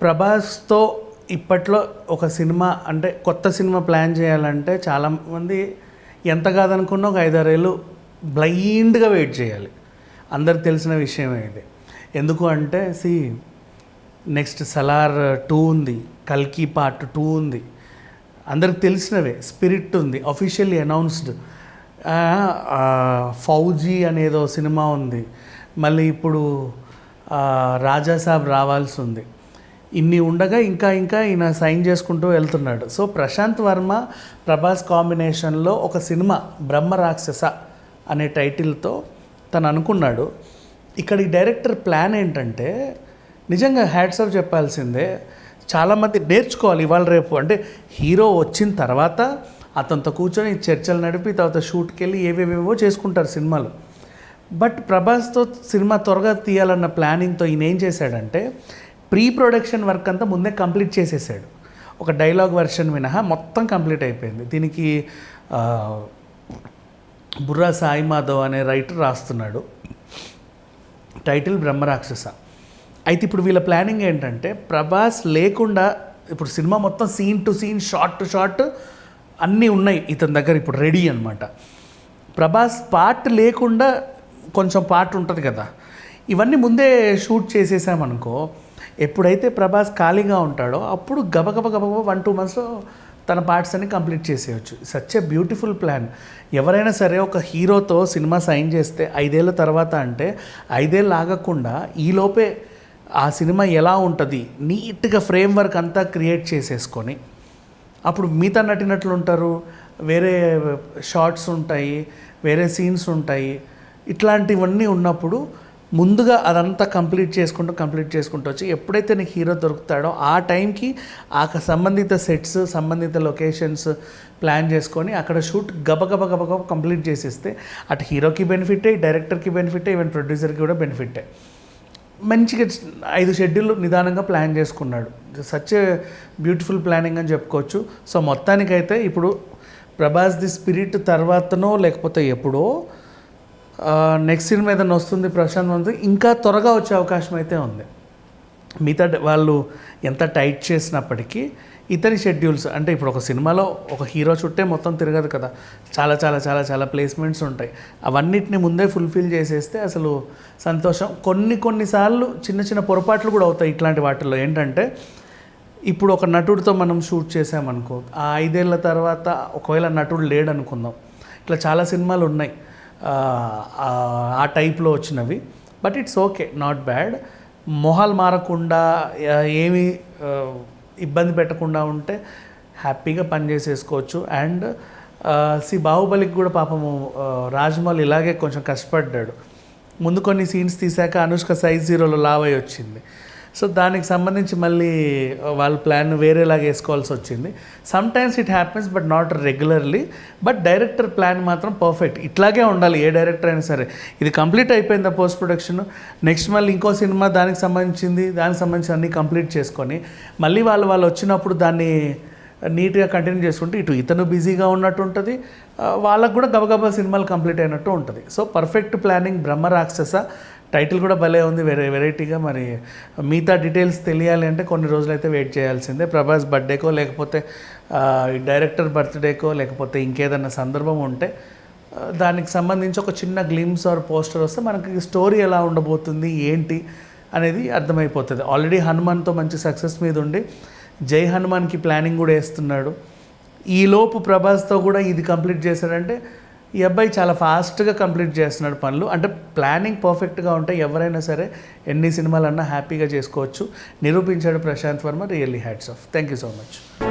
ప్రభాస్తో ఇప్పట్లో ఒక సినిమా అంటే కొత్త సినిమా ప్లాన్ చేయాలంటే చాలామంది ఎంత కాదనుకున్నా ఒక ఐదారేళ్ళు బ్లైండ్గా వెయిట్ చేయాలి. అందరికి తెలిసిన విషయమే ఇది. ఎందుకు అంటే సి నెక్స్ట్ సలార్ టూ ఉంది కల్కి పార్ట్ టూ ఉంది. అందరికి తెలిసినవే స్పిరిట్ ఉంది అఫీషియల్లీ అనౌన్స్డ్ ఫౌజీ అనేదో సినిమా ఉంది. మళ్ళీ ఇప్పుడు రాజాసాబ్ రావాల్సి ఉంది. ఇన్ని ఉండగా ఇంకా ఇంకా ఈయన సైన్ చేసుకుంటూ వెళ్తున్నాడు. సో ప్రశాంత్ వర్మ ప్రభాస్ కాంబినేషన్లో ఒక సినిమా బ్రహ్మ రాక్షస అనే టైటిల్తో తను అనుకున్నాడు. ఇక్కడ ఈ డైరెక్టర్ ప్లాన్ ఏంటంటే నిజంగా హ్యాట్స్ ఆఫ్ చెప్పాల్సిందే చాలామంది నేర్చుకోవాలి ఇవాళ రేపు. అంటే హీరో వచ్చిన తర్వాత అతనితో కూర్చొని చర్చలు నడిపి తర్వాత షూట్కి వెళ్ళి ఏవేవేవో చేసుకుంటారు సినిమాలు. బట్ ప్రభాస్తో సినిమా త్వరగా తీయాలన్న ప్లానింగ్తో ఈయన ఏం చేశాడంటే ప్రీ ప్రొడక్షన్ వర్క్ అంతా ముందే కంప్లీట్ చేసేసాడు. ఒక డైలాగ్ వెర్షన్ మినహా మొత్తం కంప్లీట్ అయిపోయింది. దీనికి బుర్రా సాయి మాధవ్ అనే రైటర్ రాస్తున్నాడు. టైటిల్ బ్రహ్మరాక్షస. అయితే ఇప్పుడు వీళ్ళ ప్లానింగ్ ఏంటంటే ప్రభాస్ లేకుండా ఇప్పుడు సినిమా మొత్తం scene to scene shot to shot అన్నీ ఉన్నాయి ఇతని దగ్గర ఇప్పుడు రెడీ అనమాట ప్రభాస్ పార్ట్ లేకుండా కొంచెం పార్ట్ ఉంటుంది కదా. ఇవన్నీ ముందే షూట్ చేసేసామనుకో ఎప్పుడైతే ప్రభాస్ ఖాళీగా ఉంటాడో అప్పుడు గబగబ గబగబ వన్ టూ మంత్స్లో తన పార్ట్స్ అన్ని కంప్లీట్ చేసేయచ్చు. Such a beautiful plan. ఎవరైనా సరే ఒక హీరోతో సినిమా సైన్ చేస్తే ఐదేళ్ళ తర్వాత అంటే ఐదేళ్ళు ఆగకుండా ఈలోపే ఆ సినిమా ఎలా ఉంటుంది నీట్గా ఫ్రేమ్ వర్క్ అంతా క్రియేట్ చేసేసుకొని అప్పుడు మిగతా నటినట్లు ఉంటారు. వేరే షార్ట్స్ ఉంటాయి వేరే సీన్స్ ఉంటాయి. ఇట్లాంటివన్నీ ఉన్నప్పుడు ముందుగా అదంతా కంప్లీట్ చేసుకుంటూ కంప్లీట్ చేసుకుంటూ వచ్చి ఎప్పుడైతే నీకు హీరో దొరుకుతాడో ఆ టైంకి ఆ సంబంధిత సెట్స్ సంబంధిత లొకేషన్స్ ప్లాన్ చేసుకొని అక్కడ షూట్ గబగబ గబగబ కంప్లీట్ చేసేస్తే అటు హీరోకి బెనిఫిటే డైరెక్టర్కి బెనిఫిటే ఈవెన్ ప్రొడ్యూసర్కి కూడా బెనిఫిటే. మంచిగా ఐదు షెడ్యూల్ నిదానంగా ప్లాన్ చేసుకున్నాడు. సచ్ బ్యూటిఫుల్ ప్లానింగ్ అని చెప్పుకోవచ్చు. సో మొత్తానికైతే ఇప్పుడు ప్రభాస్ ది స్పిరిట్ తర్వాతనో లేకపోతే ఎప్పుడో నెక్స్ట్ సినిమా ఏదైనా వస్తుంది ప్రశాంత్ మంత్రి ఇంకా త్వరగా వచ్చే అవకాశం అయితే ఉంది. మిగతా వాళ్ళు ఎంత టైట్ చేసినప్పటికీ ఇతని షెడ్యూల్స్ అంటే ఇప్పుడు ఒక సినిమాలో ఒక హీరో చుట్టే మొత్తం తిరగదు కదా. చాలా చాలా చాలా చాలా ప్లేస్మెంట్స్ ఉంటాయి. అవన్నిటిని ముందే ఫుల్ఫిల్ చేసేస్తే అసలు సంతోషం. కొన్ని కొన్నిసార్లు చిన్న చిన్న పొరపాట్లు కూడా అవుతాయి ఇట్లాంటి వాటిల్లో. ఏంటంటే ఇప్పుడు ఒక నటుడితో మనం షూట్ చేసామనుకో ఆ ఐదేళ్ళ తర్వాత ఒకవేళ నటుడు లేడనుకుందాం. ఇట్లా చాలా సినిమాలు ఉన్నాయి. ఆ, టైప్లో వచ్చినవి. But it's okay not bad మొహాలు మారకుండా ఏమి ఏమీ ఇబ్బంది పెట్టకుండా ఉంటే హ్యాపీగా పని చేసేసుకోవచ్చు. అండ్ సి బాహుబలికి కూడా పాపము రాజమౌళి ఇలాగే కొంచెం కష్టపడ్డాడు. ముందు కొన్ని సీన్స్ తీసాక అనుష్క సైజ్ జీరోలో లావ్ అయి వచ్చింది. సో దానికి సంబంధించి మళ్ళీ వాళ్ళ ప్లాన్ వేరేలాగా వేసుకోవాల్సి వచ్చింది. Sometimes it happens but not regularly but director plan మాత్రం పర్ఫెక్ట్ ఇట్లాగే ఉండాలి ఏ డైరెక్టర్ అయినా సరే. ఇది కంప్లీట్ అయిపోయింది పోస్ట్ ప్రొడక్షన్ నెక్స్ట్ మళ్ళీ ఇంకో సినిమా దానికి సంబంధించింది దానికి సంబంధించి అన్నీ కంప్లీట్ చేసుకొని మళ్ళీ వాళ్ళు వాళ్ళు వచ్చినప్పుడు దాన్ని నీట్గా కంటిన్యూ చేసుకుంటే ఇటు ఇతను బిజీగా ఉన్నట్టు ఉంటుంది. వాళ్ళకు కూడా గబగబా సినిమాలు కంప్లీట్ అయినట్టు ఉంటుంది. సో పర్ఫెక్ట్ ప్లానింగ్ బ్రహ్మ రాక్షస టైటిల్ కూడా భలే ఉంది వెరై వెరైటీగా మరి. మిగతా డీటెయిల్స్ తెలియాలి అంటే కొన్ని రోజులైతే వెయిట్ చేయాల్సిందే. ప్రభాస్ బర్త్డేకో లేకపోతే డైరెక్టర్ బర్త్డేకో లేకపోతే ఇంకేదన్నా సందర్భం ఉంటే దానికి సంబంధించి ఒక చిన్న గ్లిమ్స్ ఆర్ పోస్టర్ వస్తే మనకి స్టోరీ ఎలా ఉండబోతుంది ఏంటి అనేది అర్థమైపోతుంది. ఆల్రెడీ హనుమాన్తో మంచి సక్సెస్ మీద ఉండి జై హనుమాన్కి ప్లానింగ్ కూడా వేస్తున్నాడు. ఈలోపు ప్రభాస్తో కూడా ఇది కంప్లీట్ చేశాడంటే ఈ అబ్బాయి చాలా ఫాస్ట్గా కంప్లీట్ చేస్తున్నాడు పనులు. అంటే ప్లానింగ్ పర్ఫెక్ట్గా ఉంటే ఎవరైనా సరే ఎన్ని సినిమాలన్నా హ్యాపీగా చేసుకోవచ్చు. నిరూపించాడు Prashanth Varma really hats off. Thank you so much